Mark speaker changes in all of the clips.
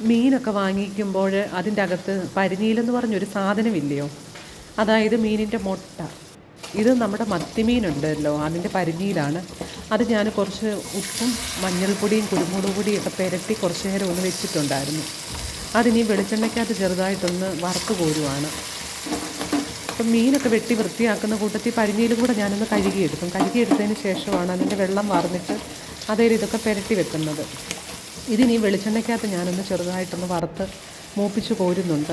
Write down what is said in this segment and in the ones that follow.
Speaker 1: മീനൊക്കെ വാങ്ങിക്കുമ്പോൾ അതിന്റെ അകത്ത് പരിനീലെന്ന് പറഞ്ഞൊരു സാധനമില്ലയോ? അതായത് മീനിന്റെ മുട്ട. ഇത് നമ്മുടെ മത്തിമീനുണ്ടല്ലോ അതിന്റെ പരിഞ്ഞിയിലാണ് അത് ഞാൻ കുറച്ച് ഉപ്പും മഞ്ഞൾപ്പൊടിയും കുരുമുളക് പൊടിയും ഒക്കെ പുരട്ടി കുറച്ച് നേരം ഒന്ന് വെച്ചിട്ടുണ്ടായിരുന്നു. അതിനി വെളിച്ചെണ്ണയ്ക്കകത്ത് ചെറുതായിട്ടൊന്ന് വറുത്ത് കോരുവാണ്. അപ്പം മീനൊക്കെ വെട്ടി വൃത്തിയാക്കുന്ന കൂട്ടത്തിൽ പരിഞ്ഞിയിലും കൂടെ ഞാനൊന്ന് കഴുകിയെടുക്കും. കഴുകിയെടുത്തതിന് ശേഷമാണ് അതിന്റെ വെള്ളം വാർന്നിട്ട് അതേ ഇതൊക്കെ പുരട്ടി വെക്കുന്നത്. ഇതിനി വെളിച്ചെണ്ണയ്ക്കകത്ത് ഞാനൊന്ന് ചെറുതായിട്ടൊന്ന് വറുത്ത് മൂപ്പിച്ച് കോരുന്നുണ്ട്.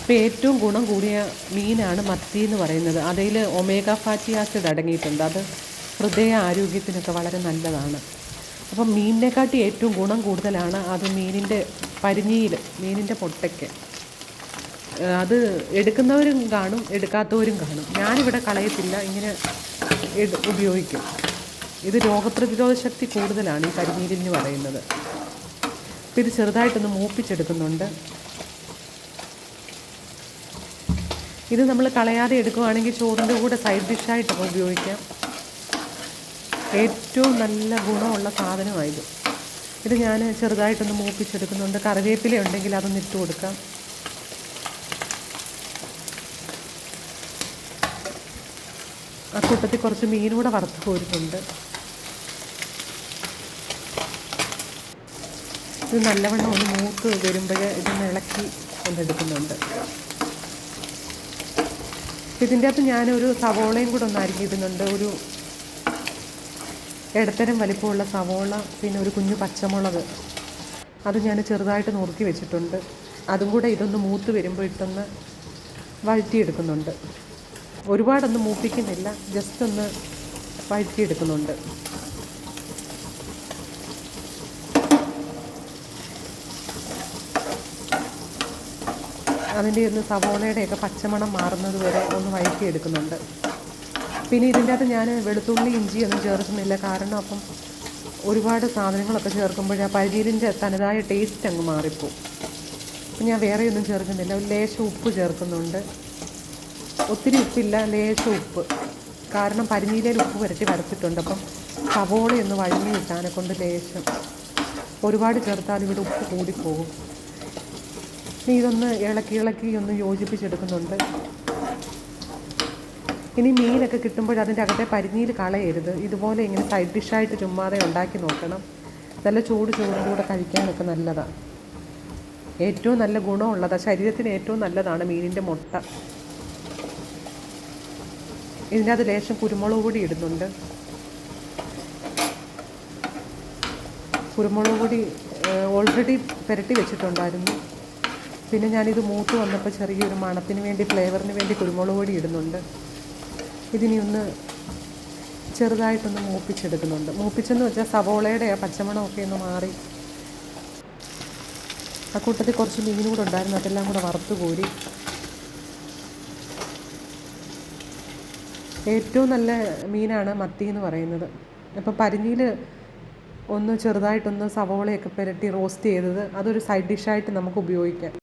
Speaker 1: ഇപ്പോൾ ഏറ്റവും ഗുണം കൂടിയ മീനാണ് മത്തി എന്ന് പറയുന്നത്. അതിൽ ഒമേഗ ഫാറ്റി ആസിഡ് അടങ്ങിയിട്ടുണ്ട്. അത് ഹൃദയ ആരോഗ്യത്തിനൊക്കെ വളരെ നല്ലതാണ്. അപ്പം മീനിനെക്കാട്ടി ഏറ്റവും ഗുണം കൂടുതലാണ് അത് മീനിന്റെ പരിഞ്ഞിയിൽ മീനിന്റെ പൊട്ടയ്ക്ക്. അത് എടുക്കുന്നവരും കാണും എടുക്കാത്തവരും കാണും. ഞാനിവിടെ കളയത്തില്ല ഇങ്ങനെ ഉപയോഗിക്കും. ഇത് രോഗപ്രതിരോധ ശക്തി കൂടുതലാണ് ഈ കരിമീരിന് പറയുന്നത്. അപ്പോൾ ഇത് ചെറുതായിട്ടൊന്ന് മൂപ്പിച്ചെടുക്കുന്നുണ്ട്. ഇത് നമ്മൾ കളയാതെ എടുക്കുവാണെങ്കിൽ ചോറിന്റെ കൂടെ സൈഡ് ഡിഷായിട്ടൊക്കെ ഉപയോഗിക്കാം. ഏറ്റവും നല്ല ഗുണമുള്ള സാധനമായത്. ഇത് ഞാൻ ചെറുതായിട്ടൊന്ന് മൂപ്പിച്ചെടുക്കുന്നുണ്ട്. കറിവേപ്പില ഉണ്ടെങ്കിൽ അതൊന്ന് ഇട്ട് കൊടുക്കാം. ആ കൂട്ടത്തിൽ കുറച്ച് മീൻ കൂടെ വറുത്ത് കോരുന്നുണ്ട്. ഇത് നല്ലവണ്ണം ഒന്ന് മൂത്ത് വരുമ്പോൾ ഇതൊന്ന് ഇളക്കി കൊണ്ടെടുക്കുന്നുണ്ട് ഇതിന്റെ അകത്ത് ഞാനൊരു സവോളയും കൂടെ ഒന്ന് അരിഞ്ഞിടുന്നുണ്ട്. ഒരു ഇടത്തരം വലിപ്പമുള്ള സവോള പിന്നെ ഒരു കുഞ്ഞു പച്ചമുളക്. അത് ഞാൻ ചെറുതായിട്ട് നുറുക്കി വെച്ചിട്ടുണ്ട്. അതും കൂടെ ഇതൊന്ന് മൂത്ത് വരുമ്പോൾ ഇട്ടൊന്ന് വഴറ്റിയെടുക്കുന്നുണ്ട്. ഒരുപാടൊന്നും മൂപ്പിക്കുന്നില്ല. ജസ്റ്റ് ഒന്ന് വഴറ്റിയെടുക്കുന്നുണ്ട്. അതിന്റെ ഒന്ന് സവോളയുടെയൊക്കെ പച്ചമണം മാറുന്നത് വരെ ഒന്ന് വഴറ്റിയെടുക്കുന്നുണ്ട്. പിന്നെ ഇതിന്റെ അകത്ത് ഞാൻ വെളുത്തുള്ളി ഇഞ്ചി ഒന്നും ചേർക്കുന്നില്ല. കാരണം അപ്പം ഒരുപാട് സാധനങ്ങളൊക്കെ ചേർക്കുമ്പോഴേ ആ പരിചീലിന്റെ തനതായ ടേസ്റ്റ് അങ്ങ് മാറിപ്പോവും. അപ്പം ഞാൻ വേറെയൊന്നും ചേർക്കുന്നില്ല. ഒരു ലേശം ഉപ്പ് ചേർക്കുന്നുണ്ട്. ഒത്തിരി ഉപ്പില്ല ലേശം ഉപ്പ്. കാരണം പരിഞ്ഞീലയിൽ ഉപ്പ് പുരട്ടി വരച്ചിട്ടുണ്ട്. അപ്പം സവോളയൊന്ന് വഴങ്ങി കിട്ടാനെ കൊണ്ട് ലേശം ഒരുപാട് ചേർത്താൽ ഇവിടെ ഉപ്പ് കൂടിപ്പോകും. ഇതൊന്ന് ഇളക്കി ഇളക്കി ഒന്ന് യോജിപ്പിച്ചെടുക്കുന്നുണ്ട്. ഇനി മീനൊക്കെ കിട്ടുമ്പോൾ അതിന്റെ അകത്തെ പരിഞ്ഞീൽ കളയരുത്. ഇതുപോലെ ഇങ്ങനെ സൈഡ് ഡിഷായിട്ട് ചുമ്മാതെ ഉണ്ടാക്കി നോക്കണം. നല്ല ചൂട് ചൂടും കൂടെ കഴിക്കാനൊക്കെ നല്ലതാണ് ഏറ്റവും നല്ല ഗുണമുള്ളതാണ് ശരീരത്തിന് ഏറ്റവും നല്ലതാണ് മീനിന്റെ മുട്ട. ഇതിന്റെ അത് ലേശം കുരുമുളക് പൊടി ഇടുന്നുണ്ട്. കുരുമുളക് പൊടി ഓൾറെഡി പുരട്ടി വെച്ചിട്ടുണ്ടായിരുന്നു. പിന്നെ ഞാനിത് മൂത്ത് വന്നപ്പോൾ ചെറിയൊരു മണത്തിന് വേണ്ടി ഫ്ലേവറിന് വേണ്ടി കുരുമുളക് പൊടി ഇടുന്നുണ്ട്. ഇതിനി ഒന്ന് ചെറുതായിട്ടൊന്ന് മൂപ്പിച്ചെടുക്കുന്നുണ്ട്. മൂപ്പിച്ചെന്ന് വെച്ചാൽ സവോളയുടെ ആ പച്ചമണമൊക്കെ ഒന്ന് മാറി. ആ കൂട്ടത്തിൽ കുറച്ച് മീനും കൂടെ ഉണ്ടായിരുന്നു. അതെല്ലാം കൂടെ വറുത്ത് കോരി. ഏറ്റവും നല്ല മീനാണ് മത്തി എന്ന് പറയുന്നത്. അപ്പോൾ പരിഞ്ഞിയിൽ ഒന്ന് ചെറുതായിട്ടൊന്ന് സവോളയൊക്കെ പുരട്ടി റോസ്റ്റ് ചെയ്തത് അതൊരു സൈഡ് ഡിഷായിട്ട് നമുക്ക് ഉപയോഗിക്കാം.